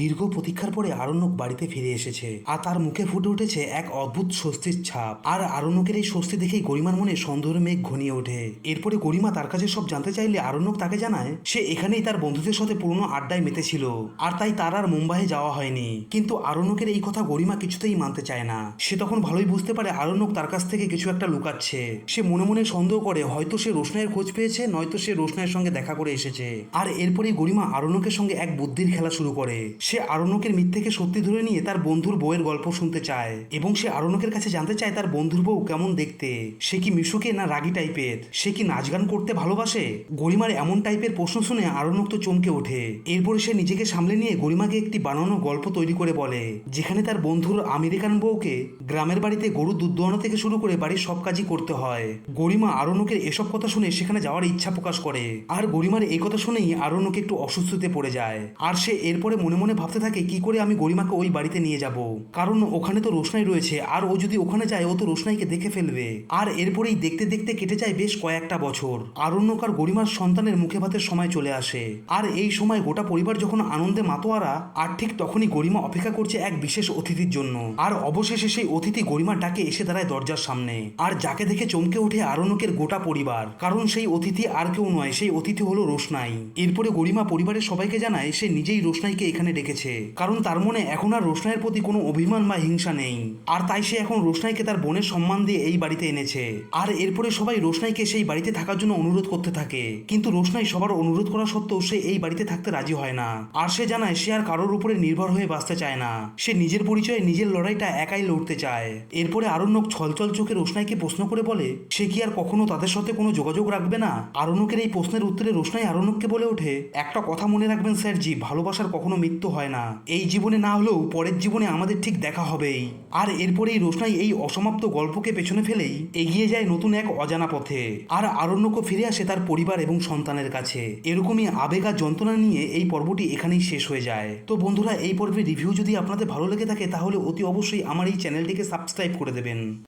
দীর্ঘ প্রতীক্ষার পরে আরণ্যক বাড়িতে ফিরে এসেছে। আর তার মুখে ফুটে উঠেছে এক অদ্ভুত স্বস্তির ছাপ। আর আরণ্যকের এই স্বস্তি দেখেই গরিমার মনে সন্দেহের মেঘ ঘনিয়ে ওঠে। এরপরে গরিমা তার কাছে সব জানতে চাইলে আরণ্যক তাকে জানায়, সে এখানেই তার বন্ধুদের সাথে পুরনো আড্ডায় মেতেছিল। আর তাই তার আর মুম্বাইয়ে যাওয়া হয়নি। কিন্তু আরণ্যকের এই কথা গরিমা কিছুতেই মানতে চায় না। সে তখন ভালোই বুঝতে পারে আরণ্যক তার কাছ থেকে কিছু একটা লুকাচ্ছে। সে মনে মনে সন্দেহ করে, হয়তো সে রোশনাইয়ের খোঁজ পেয়েছে, নয়তো সে রোশনাইয়ের সঙ্গে দেখা করে এসেছে। আর এরপরেই গরিমা আরণ্যকের সঙ্গে এক বুদ্ধির খেলা শুরু করে। সে আরণ্যকের মিথ্যেকে সত্যি ধরে নিয়ে তার বন্ধুর বউয়ের গল্প শুনতে চায় এবং সে আরণ্যকের কাছে জানতে চায় তার বন্ধুর বউ কেমন দেখতে। সে কি মিশুকে না রাগী টাইপের? সে কি নাচ গান করতে ভালোবাসে? গরিমার এমন টাইপের প্রশ্ন শুনে আরণ্যক তো চমকে ওঠে। এরপরে সে নিজেকে সামলে নিয়ে গরিমাকে একটি বানানো গল্প তৈরি করে বলে, যেখানে তার বন্ধুর আমেরিকান বউকে গ্রামের বাড়িতে গরু দুধ দোয়ানো থেকে শুরু করে বাড়ির সব কাজই করতে হয়। গরিমা আরণ্যকের এসব কথা শুনে সেখানে যাওয়ার ইচ্ছা প্রকাশ করে। আর গরিমার এই কথা শুনেই আরণ্যক একটু অসুস্থতে পড়ে যায়। আর সে এরপরে মনে মনে ভাবতে থাকে, কি করে আমি গরিমাকে ওই বাড়িতে নিয়ে যাব? কারণ ওখানে তো রোশনাই রয়েছে, আর ও যদি ওখানে যায়, ও তো রোশনাইকে দেখে ফেলবে। আর এরপরেই দেখতে দেখতে কেটে যায় বেশ কয়েকটা বছর। আরণ্যক আর গরিমার সন্তানের মুখে ভাতের সময় চলে আসে। আর এই সময় গোটা পরিবার যখন আনন্দে মাতোয়ারা, আর ঠিক তখনই গরিমা অপেক্ষা করছে এক বিশেষ অতিথির জন্য। আর অবশেষে সেই অতিথি গরিমার ডাকে এসে দাঁড়ায় দরজার সামনে। আর যাকে দেখে চমকে ওঠে আরণ্যকের গোটা পরিবার। কারণ সেই অতিথি আর কেউ নয়, সেই অতিথি হলো রোশনাই। এরপরে গরিমা পরিবারের সবাইকে জানায়, সে নিজেই রোশনাইকে এখানে ডেকেছে কারণ তার মনে এখন আর রোশনাইয়ের প্রতি কোনো অভিমান বা হিংসা নেই। আর তাই সে এখন রোশনাইকে তার বোনের সম্মান দিয়ে এই বাড়িতে এনেছে। আর এরপরে সবাই রোশনাইকে সেই বাড়িতে থাকার জন্য অনুরোধ করতে থাকে। কিন্তু রোশনাই সবার অনুরোধ করা সত্ত্বেও সে এই বাড়িতে থাকতে রাজি হয় না। আর সে জানায় সে আর কারোর উপরে নির্ভর হয়ে বাঁচতে চায় না। সে নিজের পরিচয়ে নিজের লড়াইটা একাই লড়তে চায়। এরপরে আরণ্যক ছলছল চোখে রোশনাইকে প্রশ্ন করে বলে, সে কি আর কখনো তাদের সাথে কোনো যোগাযোগ রাখবে না? আরণ্যকের এই প্রশ্নের উত্তরে রোশনাই আরণ্যককে বলে ওঠে, একটা কথা মনে রাখবেন স্যার জি, ভালোবাসার কখনো মৃত্যু হয় না। এই জীবনে না হলেও পরের জীবনে আমাদের ঠিক দেখা হবেই। আর এরপরেই রোশনাই এই অসমাপ্ত গল্পকে পেছনে ফেলেই এগিয়ে যায় নতুন এক অজানা পথে। আর আরণ্যকও ফিরে আসে তার পরিবার এবং সন্তানের কাছে। এরকমই আবেগ আর যন্ত্রণা নিয়ে এই পর্বটি এখানেই শেষ হয়ে যায়। তো বন্ধুরা, এই পর্বের রিভিউ যদি আপনাদের ভালো লেগে থাকে, তাহলে অতি অবশ্যই আমার এই চ্যানেলটিকে সাবস্ক্রাইব করে দেবেন।